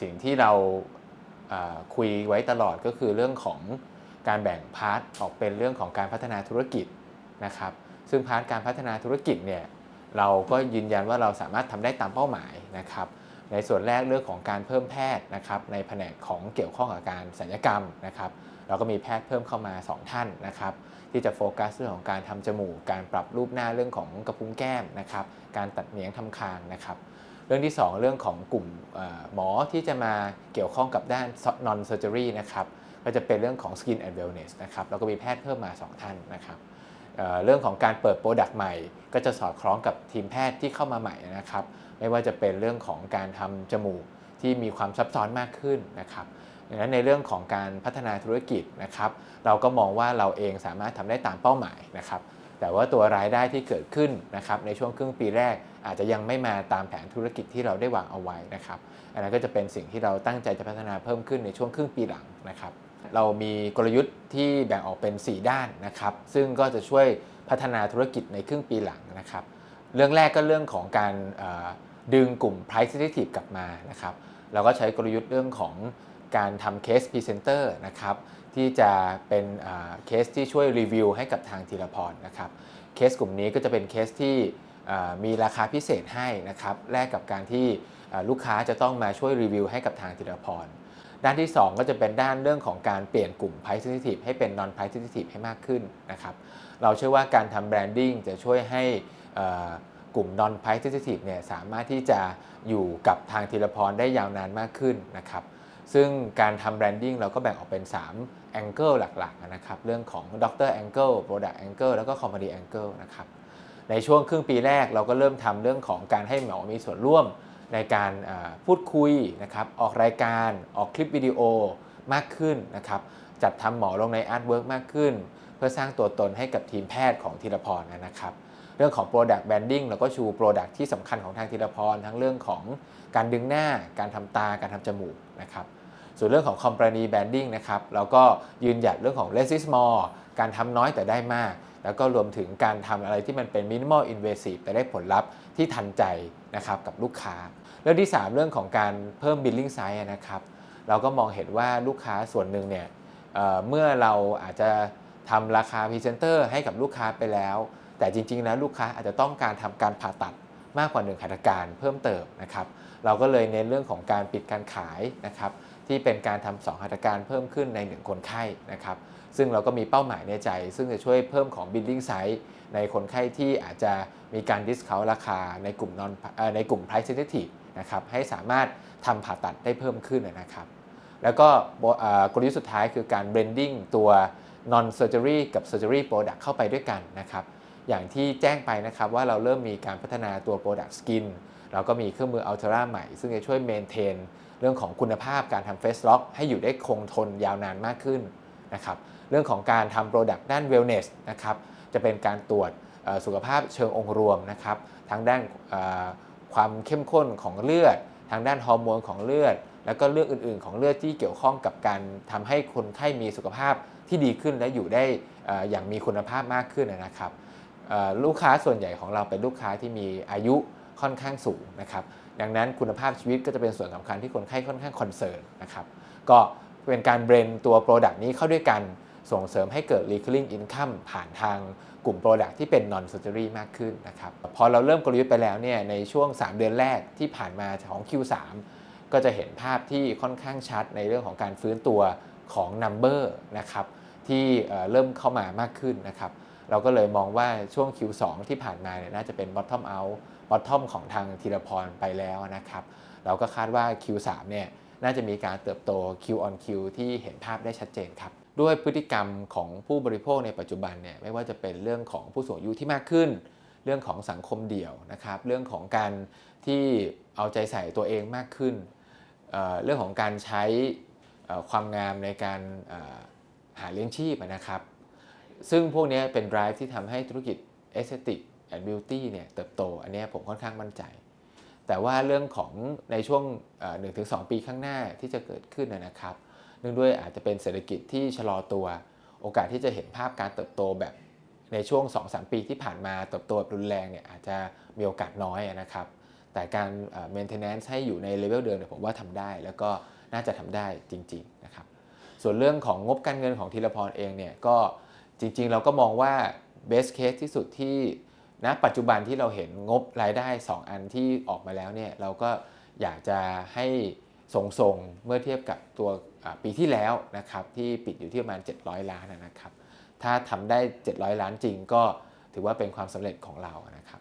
สิ่งที่เราคุยไว้ตลอดก็คือเรื่องของการแบ่งพาร์ทออกเป็นเรื่องของการพัฒนาธุรกิจนะครับ ซึ่งพาร์ทการพัฒนาธุรกิจเนี่ยเราก็ยืนยันว่าเราสามารถทำได้ตามเป้าหมายนะครับ ในส่วนแรกเรื่องของการเพิ่มแพทย์นะครับ ในแผนกของเกี่ยวข้องกับการศัลยกรรมนะครับ เราก็มีแพทย์เพิ่มเข้ามา 2 ท่านนะครับ ที่จะโฟกัสเรื่องของการทำจมูก การปรับรูปหน้าเรื่องของกระพุ้งแก้มนะครับ การตัดเหนียงทำคางนะครับ เรื่องที่ 2 เรื่องของกลุ่มหมอที่จะมาเกี่ยวข้องกับด้าน non surgery นะครับก็จะเป็นเรื่องของ skin and wellness นะครับแล้วก็มีแพทย์เพิ่มมา 2 ท่านนะครับเอ่อเรื่องของการเปิดโปรดักต์ใหม่ ก็จะสอดคล้องกับทีมแพทย์ที่เข้ามาใหม่นะครับ ไม่ว่าจะเป็นเรื่องของการทำจมูกที่มีความซับซ้อนมากขึ้นนะครับดังนั้นในเรื่องของการพัฒนาธุรกิจนะครับ เราก็มองว่าเราเองสามารถทำได้ตามเป้าหมายนะครับ แต่ว่าตัวรายได้ที่เกิดขึ้นนะครับในช่วงครึ่งปีแรก อาจจะยังไม่มาตามแผนธุรกิจที่เราได้วางเอาไว้นะครับอันนั้นก็จะเป็นสิ่งที่เราตั้งใจจะพัฒนาเพิ่มขึ้นในช่วงครึ่งปีหลังนะครับ เรามีกลยุทธ์ที่แบ่งออกเป็น 4 ด้านนะครับ ซึ่งก็จะช่วยพัฒนาธุรกิจในครึ่งปีหลังนะครับ เรื่องแรกก็เรื่องของการเอ่อดึงกลุ่ม price sensitive กลับมานะครับ เราก็ใช้กลยุทธ์เรื่องของ การทำ case presenter นะครับที่จะเป็นเคสที่ช่วยรีวิวให้กับทางธีรพรนะครับเคสกลุ่มนี้ก็จะเป็นเคสที่มีราคาพิเศษให้นะครับแลกกับการที่ลูกค้าจะต้องมาช่วยรีวิวให้กับทางธีรพร ด้านที่ 2 ก็จะเป็นด้านเรื่องของการเปลี่ยนกลุ่ม price sensitive ให้เป็น non price sensitive ให้มากขึ้นนะครับเราเชื่อว่าการทำแบรนดิ้งจะช่วยให้กลุ่ม non price sensitive เนี่ยสามารถที่จะอยู่กับทางธีรพรได้ยาวนานมากขึ้นนะครับ ซึ่งการทำแบรนดิ้งเราก็แบ่งออกเป็น3 Angle หลักๆนะครับเรื่องของ Doctor Angle Product Angle แล้วก็ Company Angle นะครับในช่วงครึ่งปีแรกเราก็เริ่มทำเรื่องของการให้หมอมีส่วนร่วมในการพูดคุยนะครับออกรายการออกคลิปวิดีโอมากขึ้นนะครับจัดทำหมอลงในอาร์ตเวิร์กมากขึ้น เพื่อสร้างตัวตนให้กับทีมแพทย์ของธีรพรนะครับ เรื่องของ Product Branding เราก็ชู Product ที่สำคัญของทางธีรพรทั้งเรื่องของการดึงหน้า การทำตา การทำจมูกนะครับส่วนเรื่องของ Company Branding นะครับเราก็ยืนหยัดเรื่องของ less is more การทำน้อยแต่ได้มาก แล้วก็รวมถึงการทำอะไรที่มันเป็น minimal invasive แต่ได้ผลลัพธ์ที่ทันใจนะครับกับลูกค้า เรื่องที่ 3 เรื่องของการเพิ่ม billing size นะครับเราก็มองเห็นว่าลูกค้าส่วนหนึ่งเนี่ยเเมื่อเราอาจจะทำราคาพรีเซนเตอร์ให้กับลูกค้าไปแล้ว แต่จริง ๆ แล้วลูกค้าอาจจะต้องการทำการผ่าตัดมากกว่า1หัตถการเพิ่มเติมนะครับ เราก็เลยเน้นเรื่องของการปิดการขายนะครับ ที่เป็นการทำสองหัตถการเพิ่มขึ้นใน 1 คนไข้นะครับ ซึ่งเราก็มีเป้าหมายในใจ ซึ่งจะช่วยเพิ่มของ billing size ในคนไข้ที่อาจจะมีการ discount ราคาในกลุ่ม non เอ่อในกลุ่ม price sensitive นะครับให้สามารถทำผ่าตัดได้เพิ่มขึ้นนะครับ แล้วก็กลยุทธ์สุดท้ายคือการ blending ตัว non surgery กับ surgery product เข้าไปด้วยกันนะครับ อย่างที่แจ้งไปนะครับว่าเราเริ่มมีการพัฒนาตัว product skin เราก็มีเครื่องมือ Ultra ใหม่ ซึ่งจะช่วย maintain เรื่องของคุณภาพการทำ face lock ให้อยู่ได้คงทนยาวนานมากขึ้นนะครับเรื่องของการทำ product ด้าน wellness นะครับจะเป็นการตรวจสุขภาพเชิงองค์รวมนะครับทั้งด้านความเข้มข้นของเลือด ทางด้านฮอร์โมนของเลือด แล้วก็เรื่องอื่น ๆ ของเลือดที่เกี่ยวข้องกับการทำให้คนไข้มีสุขภาพที่ดีขึ้นและอยู่ได้อย่างมีคุณภาพมากขึ้นนะครับ ลูกค้าส่วนใหญ่ของเราเป็นลูกค้าที่มีอายุค่อนข้างสูงนะครับ ดังนั้นคุณภาพชีวิตก็จะเป็นส่วนสำคัญที่คนไข้ค่อนข้างคอนเซิร์นนะครับ ก็เป็นการเบรนตัว Product นี้เข้าด้วยกันส่งเสริมให้เกิด recurring income ผ่านทางกลุ่ม Product ที่เป็น non surgery มากขึ้นนะครับ พอเราเริ่มกลยุทธ์ไปแล้วเนี่ยในช่วง 3 เดือนแรกที่ผ่านมาของ Q3 ก็จะเห็นภาพที่ค่อนข้างชัดในเรื่องของการฟื้นตัวของ Number นะครับที่เริ่มเข้ามามากขึ้นนะครับ เราก็เลยมองว่าช่วง Q2 ที่ผ่านมาเนี่ยน่าจะเป็น bottom out bottom ของทางธีรพรไปแล้วนะครับ เราก็คาดว่า Q3 เนี่ยน่าจะมีการเติบโต Q on Q ที่เห็นภาพได้ชัดเจนครับ ด้วยพฤติกรรมของผู้บริโภคในปัจจุบันเนี่ยไม่ว่าจะเป็นเรื่องของผู้สูงอายุที่มากขึ้น เรื่องของสังคมเดี่ยวนะครับ เรื่องของการที่เอาใจใส่ตัวเองมากขึ้นเเรื่องของการใช้ความงามในการหาเลี้ยงชีพนะครับ ซึ่งพวกนี้เป็น drive ที่ทำให้ธุรกิจ aesthetic and beauty เนี่ยเติบโต อันนี้ผมค่อนข้างมั่นใจ แต่ว่าเรื่องของในช่วงหนึ่งถึงสปีข้างหน้าที่จะเกิดขึ้นนะครับ เนื่องด้วยอาจจะเป็นเศรษฐกิจที่ชะลอตัว โอกาสที่จะเห็นภาพการเติบโตแบบในช่วง 2-3 ปีที่ผ่านมาเติบโตแบบรุนแรงเนี่ยอาจจะมีโอกาสน้อยนะครับ แต่การ maintenance ให้อยู่ในเลเวลเดิมเนี่ยผมว่าทำได้ แล้วก็น่าจะทำได้จริง ๆ นะครับ ส่วนเรื่องของงบการเงินของธีรพรเองเนี่ยก็ จริงๆ เราก็มองว่า best case ที่สุดที่ณปัจจุบันที่เราเห็นงบรายได้ 2 อันที่ออกมาแล้วเนี่ยเราก็อยากจะให้ทรงๆเมื่อเทียบกับตัวปีที่แล้วนะครับที่ปิดอยู่ที่ประมาณ 700 ล้านนะครับ ถ้าทำได้ 700 ล้านจริงก็ถือว่าเป็นความสำเร็จของเรานะครับ